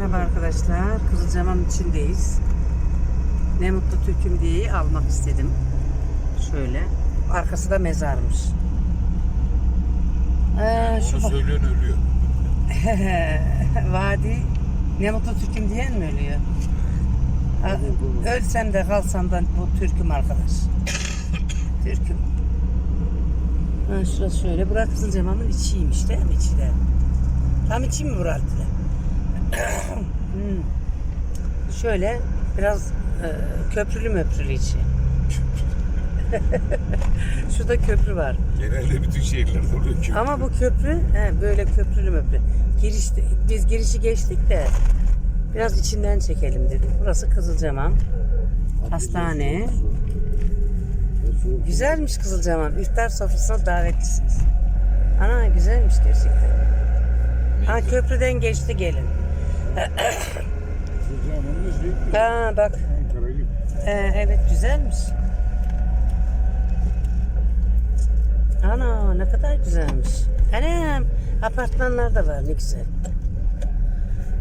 Merhaba arkadaşlar. Kızılcamam içindeyiz. Ne mutlu Türk'üm diye almak istedim. Şöyle. Arkası da mezarmış. Ee, şu Onu söyleyen ölüyor. Vadi ne mutlu Türk'üm diyen mi ölüyor? Ölsem de kalsam da bu Türk'üm arkadaş. Türk'üm. Ha, şurası şöyle. Bura Kızılcamam'ın içiymiş değil mi? İçi de. Tam içi mi burası? Hmm. Şöyle biraz e, köprülü möprülü içi. Şurada köprü var. Genelde bütün şehirlerde oluyor ki. Ama bu köprü he, böyle köprülü möprü. Girişte, biz girişi geçtik de biraz içinden çekelim dedik. Burası Kızılcamam. Hastane. Güzelmiş Kızılcamam. İftar sofrasına davetlisiniz. Ana güzelmiş gerçekten. Ha köprüden geçti gelin. Ha bak. Ee, evet güzelmiş. Ana ne kadar güzelmiş. Anam apartmanlar da var ne güzel.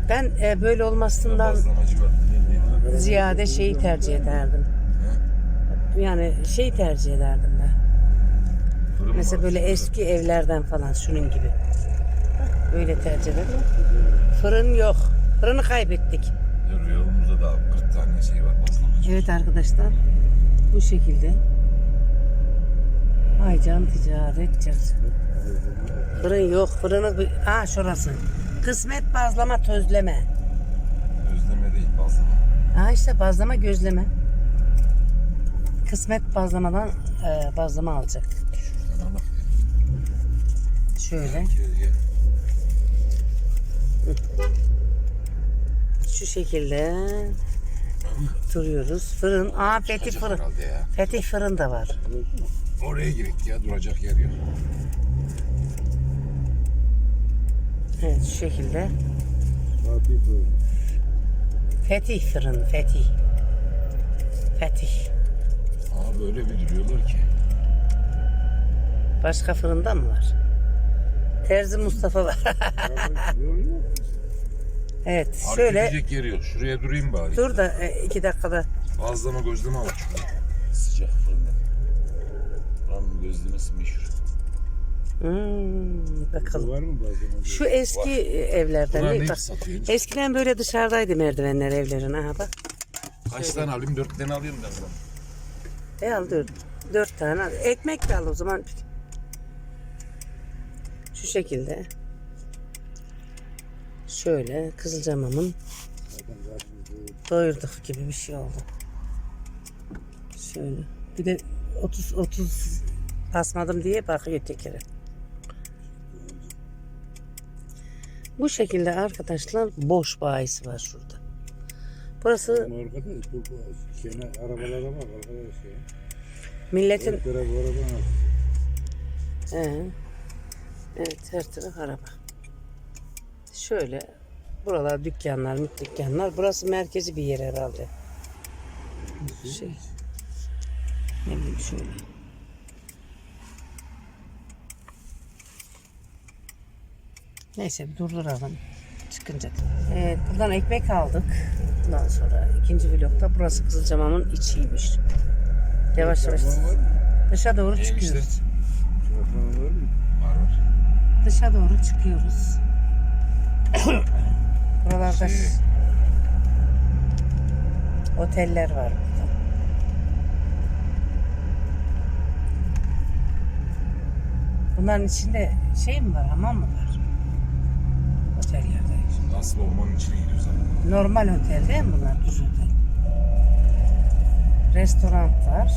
Ben e, böyle olmasından ziyade şeyi tercih ederdim. Yani şey tercih ederdim ben. Fırın Mesela böyle eski evlerden falan şunun gibi. Öyle tercih ederdim. Fırın yok. Fırını kaybettik. Ya Rüyalımızda da 40 tane şey var bazlamacı. Evet arkadaşlar bu şekilde Aycan Ticaret Çarşı. Fırın yok fırını ha şurası. Kısmet bazlama tözleme. Özleme değil bazlama. Ha işte bazlama gözleme. Kısmet bazlamadan e, bazlama alacak. Şuradan bak. Şöyle Gel gel. Şu şekilde duruyoruz. Fırın. Aa Fetih Çıkacak fırın. herhalde ya. Fetih fırın da var. Oraya girek ya duracak yer yok. Evet şu şekilde. Fetih fırın. Fetih. Fetih. Aa böyle bir duruyorlar ki. Başka fırında mı var? Terzi Mustafa var. Evet Hareket şöyle edecek yer yok. Şuraya durayım bari. dur da e, iki dakikada Bazlama gözleme var şurada. Sıcak fırında. Buranın gözlemesi meşhur. Hmm, bakalım. Var mı bazen? Şu eski evlerden Bunlar ne bak. satıyor? Eskiden böyle dışarıdaydı merdivenler evlerin. Aha bak. Kaç tane alayım? Dört tane alayım ben. ben. E al dört. Dört tane al. Ekmek de al o zaman. Şu şekilde. Şöyle Kızılcamam'ın doyurduk gibi bir şey oldu. Şöyle. Bir de 30 30 basmadım diye bakıyor tekere. Bu şekilde arkadaşlar boş bahis var şurada. Burası Arkadaş bu, bu kenar arabalara bak arkadaş ya. milletin Her taraf araba nasıl? Ee, evet her taraf araba. Şöyle buralar dükkanlar, dükkanlar. Burası merkezi bir yer herhalde. Şey. Ne bileyim şöyle. Neyse bir durduralım. Çıkınca. Evet buradan ekmek aldık. Bundan sonra ikinci vlogda burası Kızılcamam'ın içiymiş. Yavaş yavaş dışa doğru çıkıyoruz. Dışa doğru çıkıyoruz. Buralarda Şey- oteller var burada. Bunların içinde şey mi var, hamam mı var? Otellerde. Şimdi asıl ormanın içine gidiyoruz abi. Normal otel değil mi bunlar? Düz otel. Restoran var.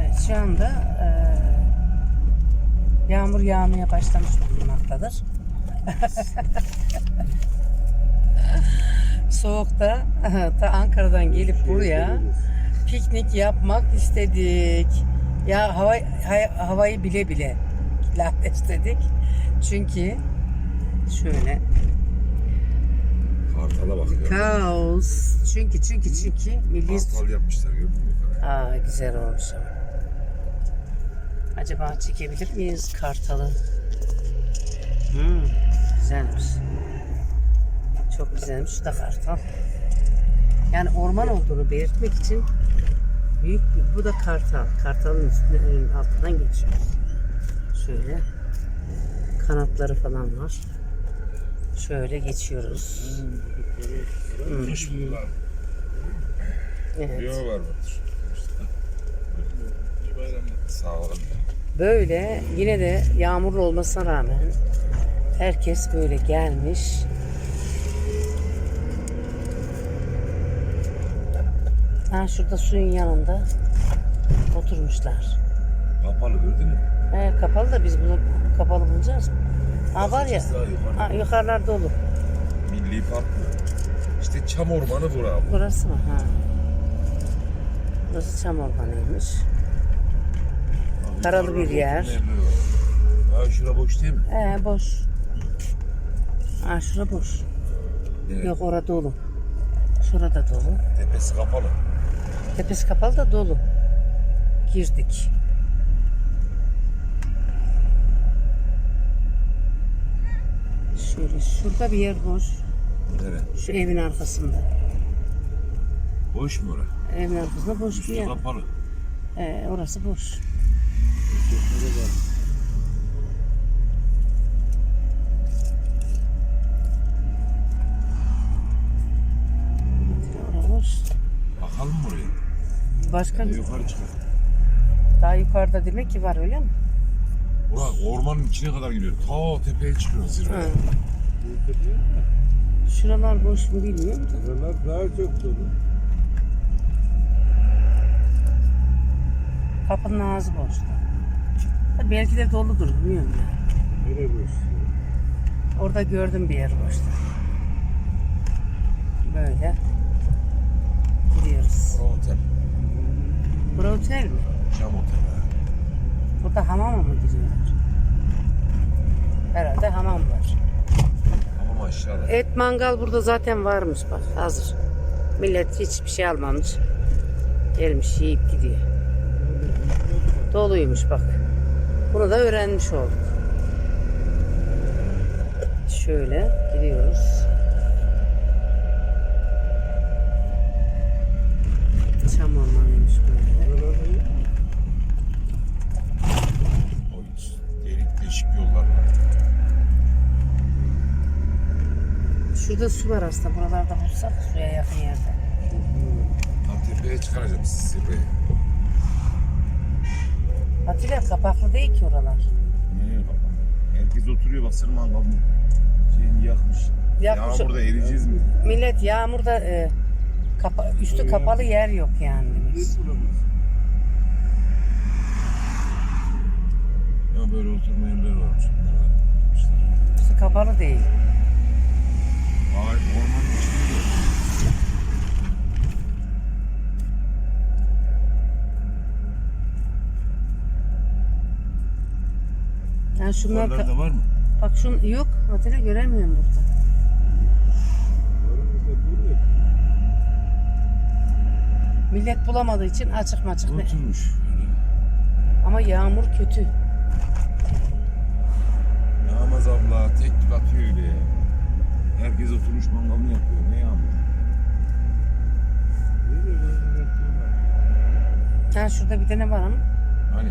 Evet şu anda e, yağmur yağmaya başlamış bulunmaktadır. Soğukta ta Ankara'dan gelip buraya piknik yapmak istedik. Ya hava, hay- havayı bile bile laf istedik. Çünkü şöyle Kartala bak ya. Kaos. Çünkü çünkü çünkü milli Kartal yapmışlar gördün mü? Aa güzel olmuş ama. Acaba çekebilir miyiz kartalı? Hmm, güzelmiş. Çok güzelmiş. Şu da kartal. Yani orman olduğunu belirtmek için büyük bir, bu da kartal. Kartalın üstüne önün altından geçiyoruz. Şöyle kanatları falan var. Şöyle geçiyoruz. Kış bunlar. Evet. Sağ olun. Böyle yine de yağmurlu olmasına rağmen herkes böyle gelmiş. Ha şurada suyun yanında oturmuşlar. Kapalı gördün mü? He, kapalı da biz bunu kapalı bulacağız? Ha var ya. Yukarı. Ha, yukarılar dolu. Milli Park mı? İşte çam ormanı bura. Burası mı? Ha. Burası çam ormanıymış. Karalı bir yer. Ha şura boş değil mi? He boş. Ha şura boş. Evet. Yok orada dolu. Şurada dolu. Tepesi kapalı. Tepesi kapalı da dolu. Girdik. Şöyle şurada bir yer boş. Nere? Şu evin arkasında. Boş mu ora? Evin arkasında boş bir Üstü yer. kapalı. Ee, orası boş. Orası boş. Bakalım mı oraya? Başka Hadi yukarı çıkalım. daha yukarıda demek ki var öyle mi? Ura ormanın içine kadar gidiyor. Ta tepeye çıkıyor zirveye. Ha. Şuralar boş mu bilmiyorum da. Buralar daha çok dolu. Kapının ağzı boş. Belki de doludur bilmiyorum ya. Nereye boş? Orada gördüm bir yer boşta. Böyle gidiyoruz. Otel. Bura otel mi? Cam otel. ha. Burada hamama mı giriyorlar? Herhalde hamam var. Ama aşağıda. Et mangal burada zaten varmış bak hazır. Millet hiçbir şey almamış. Gelmiş yiyip gidiyor. Doluymuş bak. Bunu da öğrenmiş olduk. Şöyle gidiyoruz. Çam ormanıymış böyle. Buralar iyi. O delik deşik yollar var. Şurada su var aslında. Buralarda bulsak suya yakın yerde. Tepeye çıkaracağım sizi zirveye. Atilla kapaklı değil ki oralar. Ne kapalı? Herkes oturuyor baksana mangalın şeyini yakmış. Yakmış. Yağmurda eriyeceğiz mi? Millet yağmurda e, kapa- üstü kapalı yer yok yani. Hiç bulamaz. Ya böyle oturma yerleri varmış. Yapmışlar. Üstü kapalı değil. Ormanın içinde. Yani şunlar Oralarda var mı? bak şun yok Atilla göremiyorum burada. Millet bulamadığı için açık maçık ne? Oturmuş. Ama yağmur kötü. Yağmaz abla tek tük atıyor öyle. Herkes oturmuş mangalını yapıyor. Ne yağmur? Ha şurada bir tane var ama Hani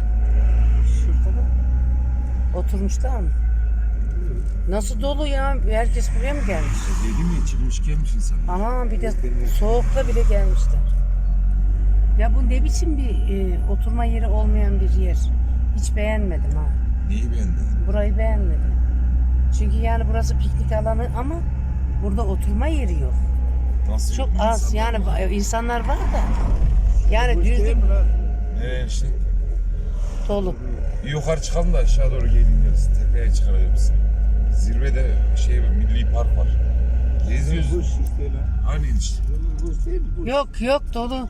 şurada da oturmuşlar mı? Nasıl dolu ya? Herkes buraya mı gelmiş? dedim ya çıkmış gelmiş insan. Ama bir de soğukta bile gelmişler. Ya bu ne biçim bir e, oturma yeri olmayan bir yer. Hiç beğenmedim ha. Neyi beğendin? Burayı beğenmedim. Çünkü yani burası piknik alanı ama burada oturma yeri yok. Nasıl Çok yok? az yani var. ba- insanlar var da. Yani mi lan? Ee işte. dolu. Yukarı çıkalım da aşağı doğru gelin yarısı. Tepeye sizi. Zirvede şey milli park var. Geziyoruz. Boş işte lan. Aynı işte. Buralar boş değil mi? Boş. Yok yok dolu.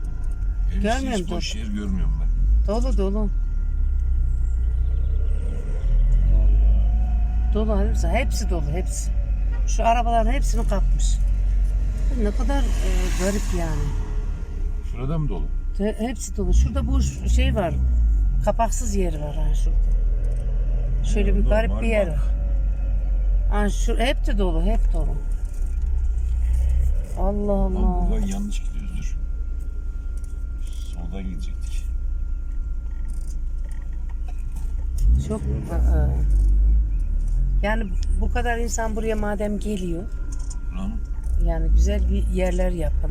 Hiç- Görmüyorum Hiç boş yer görmüyorum ben. Dolu dolu. Dolu hepsi, hepsi dolu hepsi. Şu arabaların hepsini kapmış. Ne kadar e, garip yani. Şurada mı dolu? Te- Hepsi dolu. Şurada boş şey var. Kapaksız yer var ha şurada. Şöyle bir garip bir yer var. Ha şu hep de dolu, hep dolu. Allah Lan Allah. buradan yanlış gidiyoruz dur. Soldan gidecektik. Çok Aa. Yani bu kadar insan buraya madem geliyor Lan yani güzel bir yerler yapın.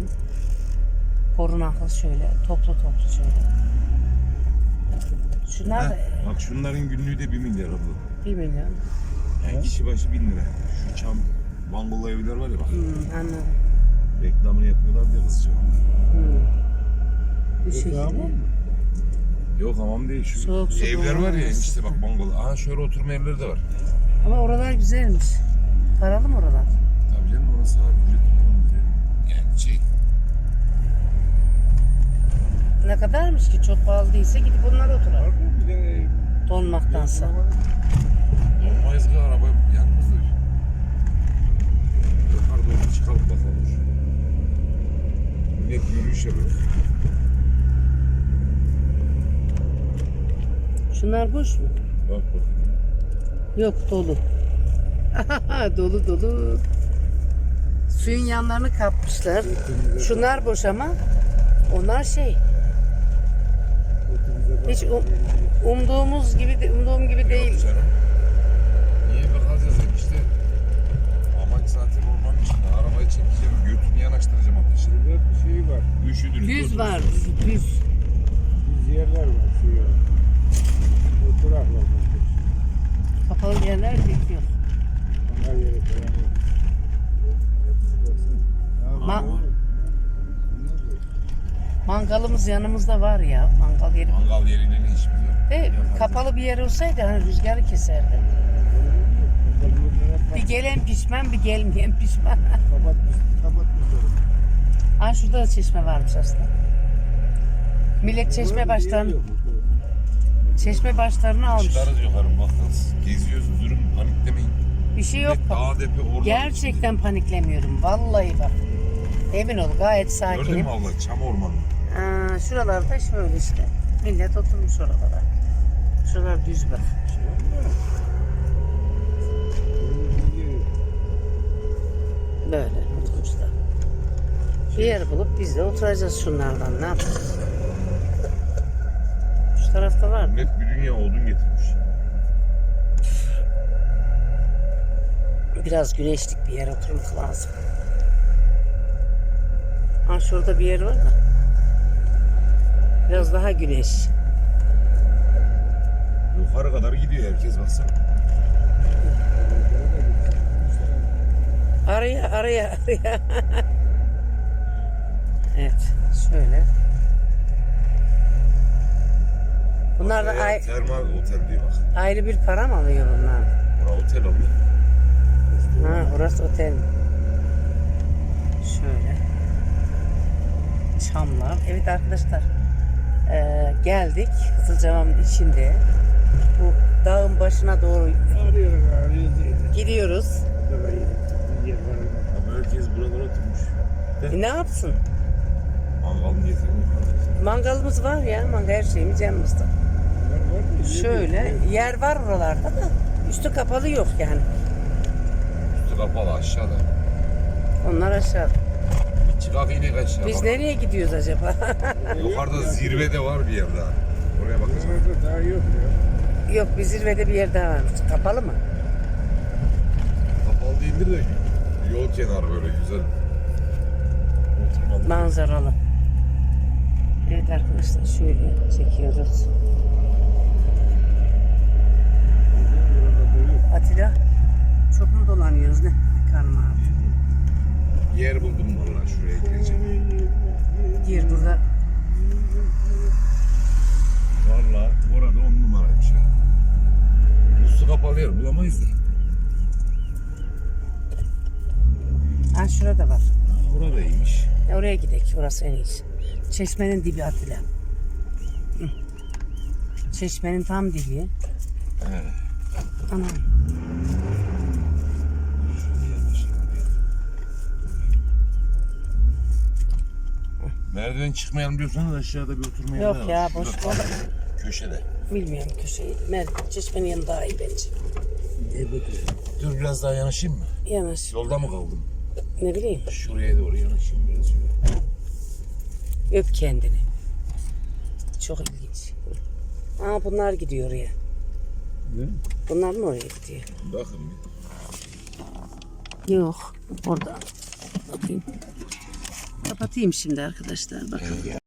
Korunaklı şöyle toplu toplu şöyle. Şunlar da Heh, bak şunların günlüğü de 1 milyar abla. 1 milyon. Yani kişi başı 1000 lira. Şu çam bangolo evler var ya bak. Hmm, anladım. Reklamını yapıyorlar diye kızca. Hmm. Bu şekilde. mı? Yok hamam değil şu Soğuk su evler var ya işte bak bangolo. Aha şöyle oturma yerleri de var. Ama oralar güzelmiş. Paralı mı oralar? Tabii canım orası abi ücret Yani şey Ne kadarmış ki çok pahalı değilse gidip onlar Var oturalım. mı bir de Donmaktansa. Olmayız ki araba yanımızda. Yukarı doğru çıkalım bakalım. Millet yürüyüş yapıyor. Şunlar boş mu? Bak bak. Yok dolu. dolu dolu. Suyun yanlarını kapmışlar. Şunlar boş ama onlar şey hiç um- umduğumuz gibi de, umduğum gibi değil. Canım. Niye bakacağız hep işte. Amaç zaten ormanın içinde. Arabayı çekeceğim, götünü yanaştıracağım ateşe. Burada bir şey var. Üşüdünüz. Düz var, düz. Düz yerler var. Şu yer. Oturak var. Kapalı yerler bekliyor. Onlar yere yok. Ma- Mangalımız yanımızda var ya. Mangal yeri. Mangal ne işimiz var? De kapalı bir yer olsaydı hani rüzgarı keserdi. Bir gelen pişman, bir gelmeyen pişman. Kapatmış, kapatmışlar. ha şurada da çeşme varmış aslında. Millet çeşme Burada bir yer başlarını, yok. Çeşme başlarını almış. Çıkarız yukarı bakarız. Geziyoruz durun paniklemeyin. Bir şey yok. Dağ depe orman Gerçekten paniklemiyorum. Vallahi bak. Emin ol gayet içinde. Gördün sakinim. mü abla çam ormanı? Aa, şuralarda şöyle işte. Millet oturmuş oralara. Şuralar düz bak. Yok. Böyle oturmuşlar. Bir yer bulup biz de oturacağız şunlardan. Ne yapacağız? Tarafta var. Millet bir dünya odun getirmiş. Biraz güneşlik bir yer oturmak lazım. Ha şurada bir yer var da. Biraz daha güneş. Yukarı kadar gidiyor herkes baksana. Araya araya araya. evet şöyle. Bunlar da ay- Termal otel diye bak. ayrı bir para mı alıyor bunlar? Bura otel alıyor. Ha orası otel. mi? Şöyle. Çamlar. Evet arkadaşlar. eee, geldik. Kızılcamamın içinde. Bu dağın başına doğru Arıyorum, arıyoruz gidiyoruz. Ama herkes buralara oturmuş. E, ne yapsın? Mangal niyetine. Mangalımız var ya. Mangal her şeyimiz yanımızda. Şöyle yer var oralarda da üstü kapalı yok yani. Üstü kapalı aşağıda. Onlar aşağıda. Bir çıkak inek aşağı. Biz nereye gidiyoruz acaba? Yukarıda zirvede var bir yer daha. Oraya. Buralarda daha yok ya. yok bir zirvede bir yer daha varmış. Kapalı mı? Kapalı değildir de yol kenarı böyle güzel. Oturmalı. Manzaralı. Evet arkadaşlar şöyle çekiyoruz. Buralarda yok. Atilla çok mu dolanıyoruz ne? Karma abi. Yer buldum valla şuraya gireceğim. Gir burada. Valla orada on numaraymış ha. Üstü kapalı yer bulamayız da. Ha şurada var. Ha, orada iyiymiş. E, oraya gidelim. Orası en iyisi. Çeşmenin dibi Atilla. Çeşmenin tam dibi. He. Anam. Merdiven çıkmayalım diyorsanız aşağıda bir oturma yeri Yok var. ya boş ver. Köşede. Bilmiyorum köşeyi. Mer çeşmenin yanı daha iyi bence. Dur biraz daha yanaşayım mı? Yanaş. Yolda mı kaldım? Ne bileyim. Şuraya doğru yanaşayım biraz şöyle. Öp kendini. Çok ilginç. Aa bunlar gidiyor oraya. Ne? Bunlar mı oraya gidiyor? Bakın bir. Yok. Orada. Bakayım. Kapatayım şimdi arkadaşlar. Bakın.